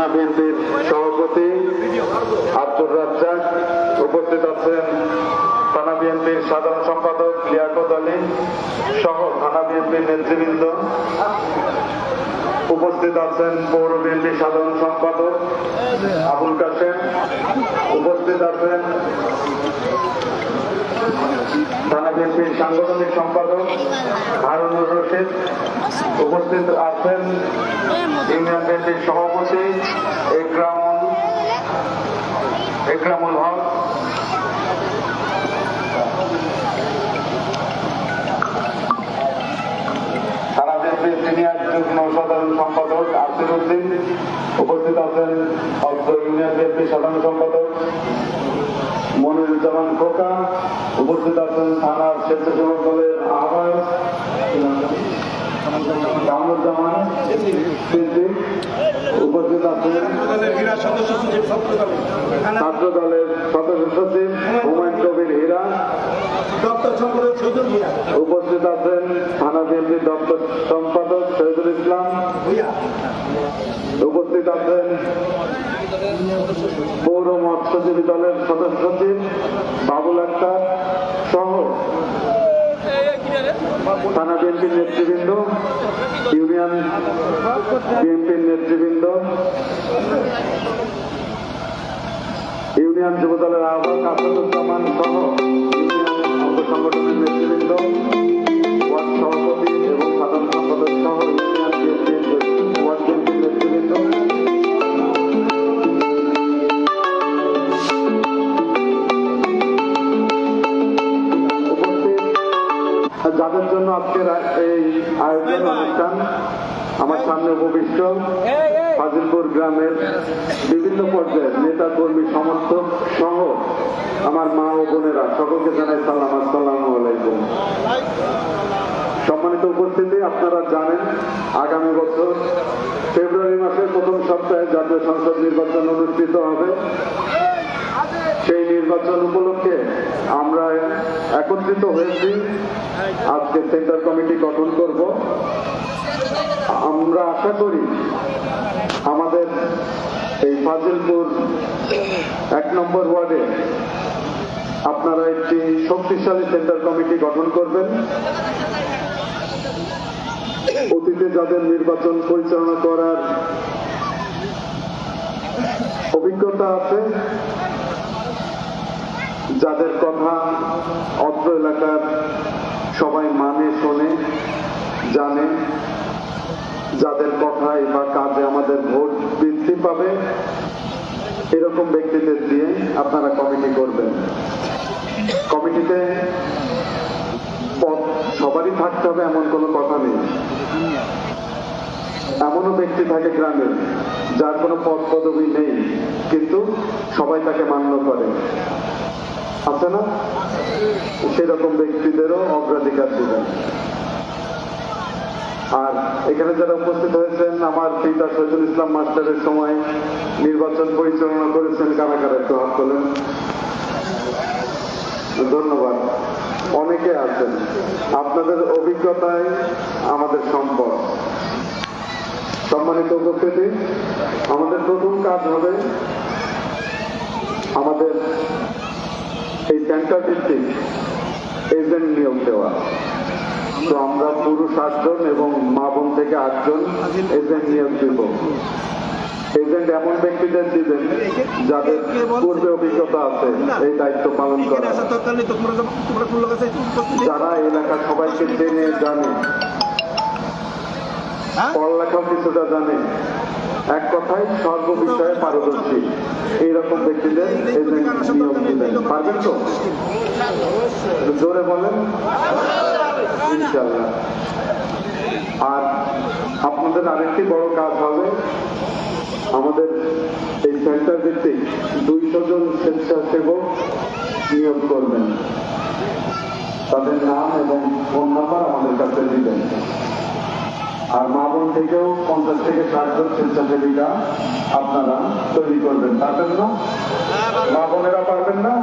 থানা বিএনপির সভাপতি আব্দুর রাজ্জাক, উপস্থিত আছেন থানা বিএনপির সাধারণ সম্পাদক লিয়াকত আলী সহ থানা বিএনপির নেতৃবৃন্দ। উপস্থিত আছেন পৌর বিএনপির সাধারণ সম্পাদক আবুল কাশেম। উপস্থিত আছেন বিএনপির সাংগঠনিক সম্পাদক হারুনুর রশিদ উপস্থিত আছেন ইউনিয়ন বিএনপির সভাপতি একরামুল একরামুল হক সাধারণ সম্পাদক আসির উদ্দিন উপস্থিত আছেন অর্থ ইউনিয়ন বিএনপির সাধারণ সম্পাদক মনিরুজ্জামান খোকা উপস্থিত আছেন থানার স্বেচ্ছাসেবক দলের আহ্বায়ক কামরুজ্জামান উপস্থিত আছেন ছাত্র দলের সদস্য সচিব হুমায়ুন কবির হীরা ডক্টর সম্পর্কে সুযোগ ভূয়া উপস্থিত আছেন থানা বিএনপির দপ্তর সম্পাদক শহীদুল ইসলাম ভূয়া আছেন পৌর মৎস্যজীবী দলের সদস্য সচিব বাবুল আক্তার সহ থানা বিএনপির নেতৃবৃন্দ, ইউনিয়ন বিএনপির নেতৃবৃন্দ, ইউনিয়ন যুব দলের আহ্বায়ক আসাদুজ্জামান সহ ইউনিয়নের অঙ্গ সংগঠনের নেতৃবৃন্দ। যাদের জন্য আজকের এই আয়োজন অনুষ্ঠান আমার সামনে উপবিষ্ট ফাজিলপুর গ্রামের বিভিন্ন পর্যায়ের নেতা কর্মী সমর্থক সহ আমার মা ও বোনেরা সকলকে জানাই সালাম আসসালাম আলাইকুম। সম্মানিত উপস্থিতি আপনারা জানেন আগামী বছর ফেব্রুয়ারি মাসের প্রথম সপ্তাহে জাতীয় সংসদ নির্বাচন অনুষ্ঠিত হবে। নির্বাচন উপলক্ষে আমরা একত্রিত হয়েছি। আজকে সেন্টার কমিটি গঠন করব। আমরা আশা করি আমাদের এই ফাজিলপুর এক নম্বর ওয়ার্ডে আপনারা একটি শক্তিশালী সেন্টার কমিটি গঠন করবেন। অতীতে যাদের নির্বাচন পরিচালনা করার অভিজ্ঞতা আছে যাদের কথা অত্র এলাকার সবাই মানে শোনে, জানে, যাদের কথায় বা কাজে আমাদের ভোট বৃদ্ধি পাবে, এরকম ব্যক্তিদের দিয়ে আপনারা কমিটি করবেন। কমিটিতে পদ সবারই থাকতে হবে, এমন কোনো কথা নেই। এমনও ব্যক্তি থাকে গ্রামে, যার কোনো পদ পদবি নেই, কিন্তু সবাই তাকে মান্য করে। আছে না? সেরকম ব্যক্তিদেরও অগ্রাধিকার দিবেন। আর এখানে যারা উপস্থিত হয়েছেন, আমার পিতা শহীদুল ইসলাম মাস্টারের সময় নির্বাচন পরিচালনা করেছেন কারা কারা একটু হাত তোলেন। ধন্যবাদ। অনেকে আছেন। আপনাদের অভিজ্ঞতায় আমাদের সম্পদ। সম্মানিত উপস্থিতি, আমাদের প্রথম কাজ হবে আমাদের এই সেন্টার ভিত্তিক এজেন্ট নিয়োগ দেওয়া। তো আমরা পুরুষ আটজন এবং মা বোন থেকে আটজন এজেন্ট নিয়োগ দিব। এজেন্ট এমন ব্যক্তিদের দিবেন যাদের পূর্বে অভিজ্ঞতা আছে এই দায়িত্ব পালন করা যারা এলাকার সবাইকে জেনে জানে। হ্যাঁ? পড়ালেখাও কিছুটা জানে। এক কথায় সর্ব বিষয়ে পারদর্শী। এইরকম ব্যক্তিদের পারবেন তো? জোরে বলেন। আর আপনাদের আরেকটি বড় কাজ হবে। আমাদের এই সেন্টার ভিত্তিক দুইশো জন স্বেচ্ছাসেবক নিয়োগ করবেন। তাদের নাম এবং ফোন নাম্বার আমাদের কাছে দিবেন। আর মা বোন থেকেও পঞ্চাশ থেকে ষাট জন স্বেচ্ছাসেবিকা আপনারা তৈরি করবেন, পারবেন না? মা বোনেরা পারবেন না?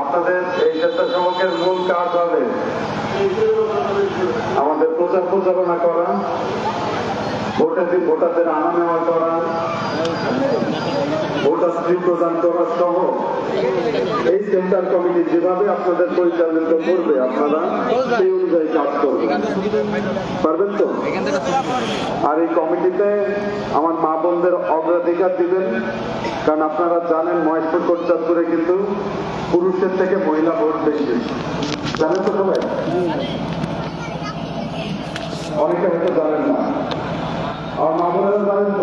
আপনাদের এই স্বেচ্ছাসেবকের মূল কাজ হবে আমাদের প্রচার প্রচারণা করা। ভোটারদের ভোটারদের আনা নেওয়া করা ভোটাশ্রী প্রদান করা সহ এই সেন্টার কমিটি যেভাবে আপনাদের পরিচালিত করবে আপনারা, সেই অনুযায়ী কাজ করবেন পারবেন তো? আর এই কমিটিতে আমার মা বোনদের অগ্রাধিকার দিবেন, কারণ আপনারা জানেন মহেশপুর কোটচাঁদপুরে কিন্তু পুরুষের থেকে মহিলা ভোট বেশি। জানেন তো সবাই? অনেকে হয়তো জানেন না। আমার মা বোনেরা